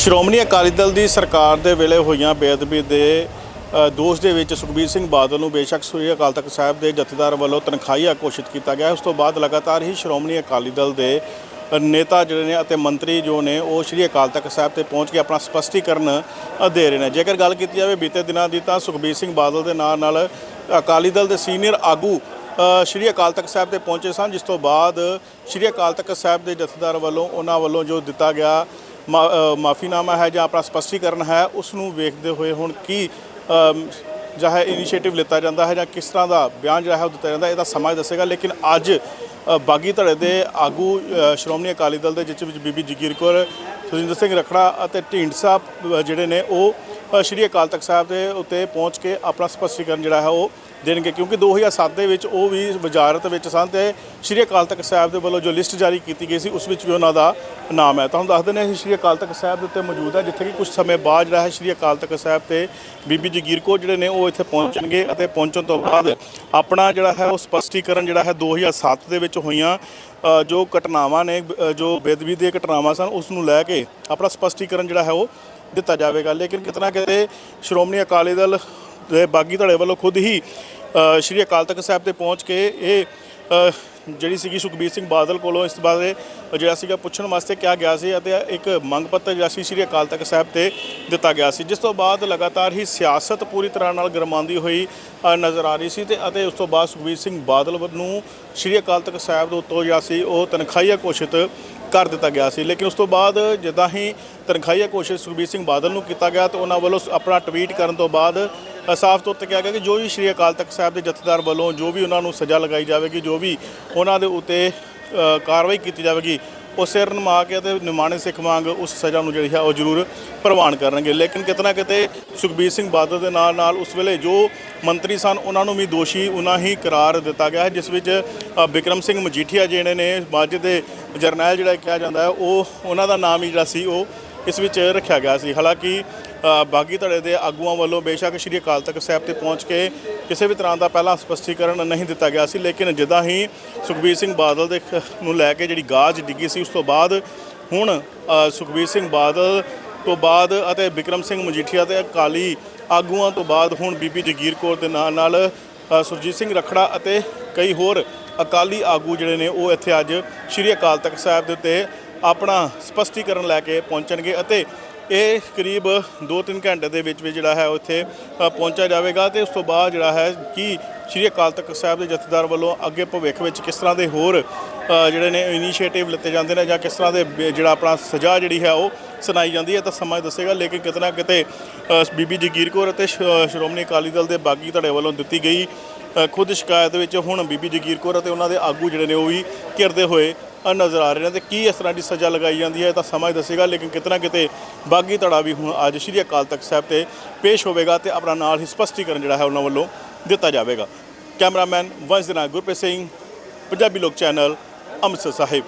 ਸ਼੍ਰੋਮਣੀ ਅਕਾਲੀ ਦਲ ਦੀ ਸਰਕਾਰ ਦੇ ਵੇਲੇ ਹੋਈਆਂ ਬੇਅਦਬੀ ਦੇ ਦੋਸ਼ ਦੇ ਵਿੱਚ ਸੁਖਬੀਰ ਸਿੰਘ ਬਾਦਲ ਨੂੰ ਬੇਸ਼ੱਕ ਸ੍ਰੀ ਅਕਾਲ ਤਖਤ ਸਾਹਿਬ ਦੇ ਜਥੇਦਾਰ ਵੱਲੋਂ ਤਨਖਾਹੀਆ ਘੋਸ਼ਿਤ ਕੀਤਾ ਗਿਆ। ਉਸ ਤੋਂ ਬਾਅਦ ਲਗਾਤਾਰ ਹੀ ਸ਼੍ਰੋਮਣੀ ਅਕਾਲੀ ਦਲ ਦੇ ਨੇਤਾ ਜਿਹੜੇ ਨੇ ਅਤੇ ਮੰਤਰੀ ਜੋ ਨੇ, ਉਹ ਸ੍ਰੀ ਅਕਾਲ ਤਖਤ ਸਾਹਿਬ ਤੇ ਪਹੁੰਚ ਕੇ ਆਪਣਾ ਸਪਸ਼ਟੀਕਰਨ ਦੇ ਰਹੇ ਨੇ। ਜੇਕਰ ਗੱਲ ਕੀਤੀ ਜਾਵੇ ਬੀਤੇ ਦਿਨਾਂ ਦੀ ਤਾਂ ਸੁਖਬੀਰ ਸਿੰਘ ਬਾਦਲ ਦੇ ਨਾਲ ਨਾਲ ਅਕਾਲੀ ਦਲ ਦੇ ਸੀਨੀਅਰ ਆਗੂ ਸ਼੍ਰੀ ਅਕਾਲ ਤਖਤ ਸਾਹਿਬ ਤੇ ਪਹੁੰਚੇ ਸਨ, ਜਿਸ ਤੋਂ ਬਾਅਦ ਸ਼੍ਰੀ ਅਕਾਲ ਤਖਤ ਸਾਹਿਬ ਦੇ ਜਥੇਦਾਰ ਵੱਲੋਂ ਉਹਨਾਂ ਵੱਲੋਂ ਜੋ ਦਿੱਤਾ ਗਿਆ ਮਾਫੀਨਾਮਾ ਹੈ ਜਾਂ ਆਪਣਾ ਸਪਸ਼ਟੀਕਰਨ ਹੈ ਉਸ ਨੂੰ ਵੇਖਦੇ ਹੋਏ ਹੁਣ ਕੀ ਜਿਹੜਾ ਹੈ ਇਨੀਸ਼ੀਏਟਿਵ ਲਿੱਤਾ ਜਾਂਦਾ ਹੈ ਜਾਂ ਕਿਸ ਤਰ੍ਹਾਂ ਦਾ ਬਿਆਨ ਜਿਹੜਾ ਹੈ ਉਹ ਦਿੱਤਾ ਜਾਂਦਾ ਹੈ, ਇਹਦਾ ਸਮਾਂ ਦੱਸੇਗਾ। ਲੇਕਿਨ ਅੱਜ ਬਾਗੀ ਧੜੇ ਦੇ ਆਗੂ ਸ਼੍ਰੋਮਣੀ ਅਕਾਲੀ ਦਲ ਦੇ ਜਿਸ ਵਿੱਚ ਬੀਬੀ ਜਗੀਰ ਕੌਰ ਸੁਰਿੰਦਰ ਸਿੰਘ ਰਖੜਾ ਅਤੇ ਢੀਂਡਸਾ ਜਿਹੜੇ ਨੇ ਉਹ ਸ਼੍ਰੀ ਅਕਾਲ ਤਖਤ ਸਾਹਿਬ ਦੇ ਉੱਤੇ ਪਹੁੰਚ ਕੇ ਆਪਣਾ ਸਪਸ਼ਟੀਕਰਨ ਜਿਹੜਾ ਹੈ ਉਹ ਦੇਣਗੇ, ਕਿਉਂਕਿ 2007 ਦੇ ਵਿੱਚ ਉਹ ਵੀ ਵਜ਼ਾਰਤ ਵਿੱਚ ਸਨ ਤੇ ਸ਼੍ਰੀ ਅਕਾਲ ਤਖਤ ਸਾਹਿਬ ਦੇ ਵੱਲੋਂ ਜੋ ਲਿਸਟ ਜਾਰੀ ਕੀਤੀ ਗਈ ਸੀ, ਉਸ ਵਿੱਚ ਵੀ ਉਹਨਾਂ ਦਾ ਨਾਮ ਹੈ। ਤੁਹਾਨੂੰ ਦੱਸ ਦਿੰਦੇ ਹਾਂ ਸ਼੍ਰੀ ਅਕਾਲ ਤਖਤ ਸਾਹਿਬ ਦੇ ਉੱਤੇ ਮੌਜੂਦ ਹੈ, ਜਿੱਥੇ ਕਿ ਕੁਝ ਸਮੇਂ ਬਾਅਦ ਜਿਹੜਾ ਹੈ ਸ਼੍ਰੀ ਅਕਾਲ ਤਖਤ ਸਾਹਿਬ ਤੇ ਬੀਬੀ ਜਗੀਰ ਕੌਰ ਜਿਹੜੇ ਨੇ ਉਹ ਇੱਥੇ ਪਹੁੰਚਣਗੇ ਅਤੇ ਪਹੁੰਚਣ ਤੋਂ ਬਾਅਦ ਆਪਣਾ ਜਿਹੜਾ ਹੈ ਉਹ ਸਪਸ਼ਟੀਕਰਨ ਜਿਹੜਾ ਹੈ 2007 ਦੇ ਵਿੱਚ ਹੋਈਆਂ ਜੋ ਘਟਨਾਵਾਂ ਨੇ ਜੋ ਬੇਦਬੀ ਦੀਆਂ ਘਟਨਾਵਾਂ ਸਨ, ਉਸ ਨੂੰ ਲੈ ਕੇ ਆਪਣਾ ਸਪਸ਼ਟੀਕਰਨ ਜਿਹੜਾ ਹੈ ਉਹ ਦਿੱਤਾ ਜਾਵੇਗਾ। ਲੇਕਿਨ ਕਿਤਨਾ ਕਿਤੇ ਸ਼੍ਰੋਮਣੀ ਅਕਾਲੀ ਦਲ ਦੇ ਬਾਗੀ ਧੜੇ ਵੱਲੋਂ ਖੁਦ ਹੀ ਸ਼੍ਰੀ ਅਕਾਲ ਤਖਤ ਸਾਹਿਬ ਤੇ ਪਹੁੰਚ ਕੇ ਇਹ ਜਿਹੜੀ ਸੀਗੀ ਸੁਖਬੀਰ ਸਿੰਘ ਬਾਦਲ ਕੋਲੋਂ ਇਸ ਬਾਰੇ ਜਿਹੜਾ ਸੀਗਾ ਪੁੱਛਣ ਵਾਸਤੇ ਕਿਹਾ ਗਿਆ ਸੀ ਅਤੇ ਇੱਕ ਮੰਗ ਪੱਤਰ ਜਿਹੜਾ ਸੀ ਸ਼੍ਰੀ ਅਕਾਲ ਤਖਤ ਸਾਹਿਬ ਤੇ ਦਿੱਤਾ ਗਿਆ ਸੀ, ਜਿਸ ਤੋਂ ਬਾਅਦ ਲਗਾਤਾਰ ਹੀ ਸਿਆਸਤ ਪੂਰੀ ਤਰ੍ਹਾਂ ਨਾਲ ਗਰਮਾਉਂਦੀ ਹੋਈ ਨਜ਼ਰ ਆ ਰਹੀ ਸੀ ਤੇ ਅਤੇ ਉਸ ਤੋਂ ਬਾਅਦ ਸੁਖਬੀਰ ਸਿੰਘ ਬਾਦਲ ਨੂੰ ਸ਼੍ਰੀ ਅਕਾਲ ਤਖਤ ਸਾਹਿਬ ਦੇ ਉੱਤੋਂ ਜਿਹੜਾ ਸੀ ਉਹ ਤਨਖਾਹੀਆ ਘੋਸ਼ਿਤ ਕਰ ਦਿੱਤਾ ਗਿਆ ਸੀ। ਲੇਕਿਨ ਉਸ ਤੋਂ ਬਾਅਦ ਜਿੱਦਾਂ ਹੀ ਤਨਖਾਹੀਆ ਘੋਸ਼ਿਤ ਸੁਖਬੀਰ ਸਿੰਘ ਬਾਦਲ ਨੂੰ ਕੀਤਾ ਗਿਆ ਤਾਂ ਉਹਨਾਂ ਵੱਲੋਂ ਆਪਣਾ ਟਵੀਟ ਕਰਨ ਤੋਂ ਬਾਅਦ ਸਾਫ਼ ਤੌਰ ਤੇ ਕਿਹਾ ਗਿਆ ਕਿ ਜੋ ਵੀ ਸ਼੍ਰੀ ਅਕਾਲ ਤਖਤ ਸਾਹਿਬ ਦੇ ਜਥੇਦਾਰ ਵੱਲੋਂ ਜੋ ਵੀ ਉਹਨਾਂ ਨੂੰ ਸਜ਼ਾ ਲਗਾਈ ਜਾਵੇਗੀ ਜੋ ਵੀ ਉਹਨਾਂ ਦੇ ਉੱਤੇ ਕਾਰਵਾਈ ਕੀਤੀ ਜਾਵੇਗੀ ਉਹ ਸਿਰ ਨਮਾ ਕੇ ਅਤੇ ਨਿਮਾਣੇ ਸਿੱਖ ਵਾਂਗ ਉਸ ਸਜ਼ਾ ਨੂੰ ਜਿਹੜੀ ਹੈ ਉਹ ਜ਼ਰੂਰ ਪ੍ਰਵਾਨ ਕਰਨਗੇ। ਲੇਕਿਨ ਕਿਤੇ ਨਾ ਕਿਤੇ ਸੁਖਬੀਰ ਸਿੰਘ ਬਾਦਲ ਦੇ ਨਾਲ ਨਾਲ ਉਸ ਵੇਲੇ ਜੋ ਮੰਤਰੀ ਸਨ ਉਹਨਾਂ ਨੂੰ ਵੀ ਦੋਸ਼ੀ ਉਹਨਾਂ ਹੀ ਕਰਾਰ ਦਿੱਤਾ ਗਿਆ ਹੈ ਜਿਸ ਵਿੱਚ ਅ, ਬਿਕਰਮ ਸਿੰਘ ਮਜੀਠੀਆ ਜਿਹੜੇ ਨੇ ਮਾਝੇ ਦੇ ਜਰਨੈਲ ਜਿਹੜਾ ਕਿਹਾ ਜਾਂਦਾ ਹੈ ਉਹ ਉਹਨਾਂ ਦਾ ਨਾਮ ਹੀ ਜਿਹੜਾ ਸੀ ਉਹ ਇਸ ਵਿੱਚ ਰੱਖਿਆ ਗਿਆ ਸੀ। ਹਾਲਾਂਕਿ ਬਾਗੀ ਧੜੇ ਦੇ ਆਗੂਆਂ ਵੱਲੋਂ ਬੇਸ਼ੱਕ ਸ਼੍ਰੀ ਅਕਾਲ ਤਖਤ ਸਾਹਿਬ ਤੇ ਪਹੁੰਚ ਕੇ ਕਿਸੇ ਵੀ ਤਰ੍ਹਾਂ ਦਾ ਪਹਿਲਾਂ ਸਪਸ਼ਟੀਕਰਨ ਨਹੀਂ ਦਿੱਤਾ ਗਿਆ ਸੀ, ਲੇਕਿਨ ਜਿੱਦਾਂ ਹੀ ਸੁਖਬੀਰ ਸਿੰਘ ਬਾਦਲ ਦੇ ਖ- ਨੂੰ ਲੈ ਕੇ ਜਿਹੜੀ ਗਾਜ ਡਿੱਗੀ ਸੀ, ਉਸ ਤੋਂ ਬਾਅਦ ਹੁਣ ਸੁਖਬੀਰ ਸਿੰਘ ਬਾਦਲ ਤੋਂ ਬਾਅਦ ਅਤੇ ਬਿਕਰਮ ਸਿੰਘ ਮਜੀਠੀਆ ਤੇ ਅਕਾਲੀ ਆਗੂਆਂ ਤੋਂ ਬਾਅਦ ਹੁਣ ਬੀਬੀ ਜਗੀਰ ਕੌਰ ਦੇ ਨਾਲ ਨਾਲ ਸੁਰਜੀਤ ਸਿੰਘ ਰਖੜਾ ਅਤੇ ਕਈ ਹੋਰ ਅਕਾਲੀ ਆਗੂ ਜਿਹੜੇ ਨੇ, ਉਹ ਇੱਥੇ ਅੱਜ ਸ਼੍ਰੀ ਅਕਾਲ ਤਖਤ ਸਾਹਿਬ ਦੇ ਉੱਤੇ ਆਪਣਾ ਸਪਸ਼ਟੀਕਰਨ ਲੈ ਕੇ ਪਹੁੰਚਣਗੇ ਅਤੇ ਇਹ ਕਰੀਬ 2-3 ਘੰਟੇ ਦੇ ਵਿੱਚ ਵਿੱਚ ਜਿਹੜਾ ਹੈ ਉੱਥੇ ਪਹੁੰਚਿਆ ਜਾਵੇਗਾ ਤੇ ਉਸ ਤੋਂ ਬਾਅਦ ਜਿਹੜਾ ਹੈ ਕਿ ਸ਼੍ਰੀ ਅਕਾਲ ਤਖਤ ਸਾਹਿਬ ਦੇ ਜਥੇਦਾਰ ਵੱਲੋਂ ਅੱਗੇ ਭਵਿੱਖ ਵਿੱਚ ਕਿਸ ਤਰ੍ਹਾਂ ਦੇ ਹੋਰ ਜਿਹੜੇ ਨੇ ਇਨੀਸ਼ੀਏਟਿਵ ਲਿੱਤੇ ਜਾਂਦੇ ਨੇ ਜਾਂ ਕਿਸ ਤਰ੍ਹਾਂ ਦੇ ਬ- ਜਿਹੜਾ ਆਪਣਾ ਸਜ਼ਾ ਜਿਹੜੀ ਹੈ ਉਹ ਸੁਣਾਈ ਜਾਂਦੀ ਹੈ ਤਾਂ ਸਮਾਂ ਦੱਸੇਗਾ, ਲੇਕਿਨ ਕਿਤੇ ਨਾ ਕਿਤੇ ਬੀਬੀ ਜਗੀਰ ਕੌਰ ਅਤੇ ਸ਼੍ਰੋਮਣੀ ਅਕਾਲੀ ਦਲ ਦੇ ਬਾਗੀ ਧੜੇ ਵੱਲੋਂ ਦਿੱਤੀ ਗਈ ਖੁਦ ਸ਼ਿਕਾਇਤ ਵਿੱਚ ਹੁਣ ਬੀਬੀ ਜਗੀਰ ਕੌਰ ਅਤੇ ਉਹਨਾਂ ਦੇ ਆਗੂ ਜਿਹੜੇ ਨੇ ਉਹ ਵੀ ਘਿਰਦੇ ਹੋਏ ਨਜ਼ਰ ਆ ਰਹੇ ਨੇ ਤੇ ਕੀ ਇਸ ਤਰ੍ਹਾਂ ਦੀ ਸਜ਼ਾ ਲਗਾਈ ਜਾਂਦੀ ਹੈ ਇਹ ਤਾਂ ਸਮਾਂ ਹੀ ਦੱਸੇਗਾ, ਲੇਕਿਨ ਕਿਤੇ ਨਾ ਕਿਤੇ ਬਾਗੀ ਧੜਾ ਵੀ ਹੁਣ ਅੱਜ ਸ਼੍ਰੀ ਅਕਾਲ ਤਖਤ ਸਾਹਿਬ ਤੇ ਪੇਸ਼ ਹੋਵੇਗਾ ਤੇ ਆਪਣਾ ਨਾਲ ਹੀ ਸਪਸ਼ਟੀਕਰਨ ਜਿਹੜਾ ਹੈ ਉਹਨਾਂ ਵੱਲੋਂ ਦਿੱਤਾ ਜਾਵੇਗਾ। ਕੈਮਰਾਮੈਨ ਵੰਸ਼ ਦੇ ਨਾਲ ਗੁਰਪ੍ਰੀਤ ਸਿੰਘ, ਪੰਜਾਬੀ ਲੋਕ ਚੈਨਲ, ਅੰਮ੍ਰਿਤਸਰ ਸਾਹਿਬ।